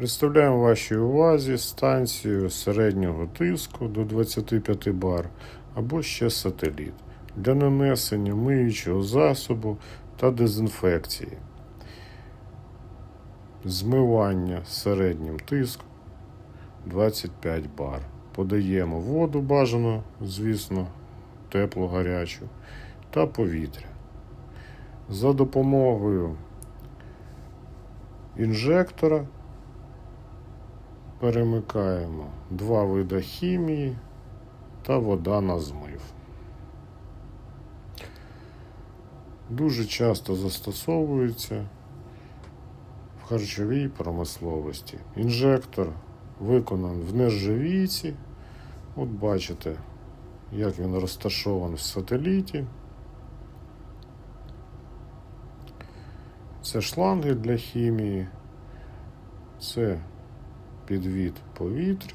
Представляємо вашій увазі станцію середнього тиску до 25 бар або ще сателіт для нанесення миючого засобу та дезінфекції. Змивання середнім тиском 25 бар. Подаємо воду бажано, звісно, теплу гарячу та повітря. За допомогою інжектора перемикаємо два види хімії та вода на змив. Дуже часто застосовується в харчовій промисловості. Інжектор виконаний в нержавійці. От бачите, як він розташований в сателіті. Це шланги для хімії, це підвід повітря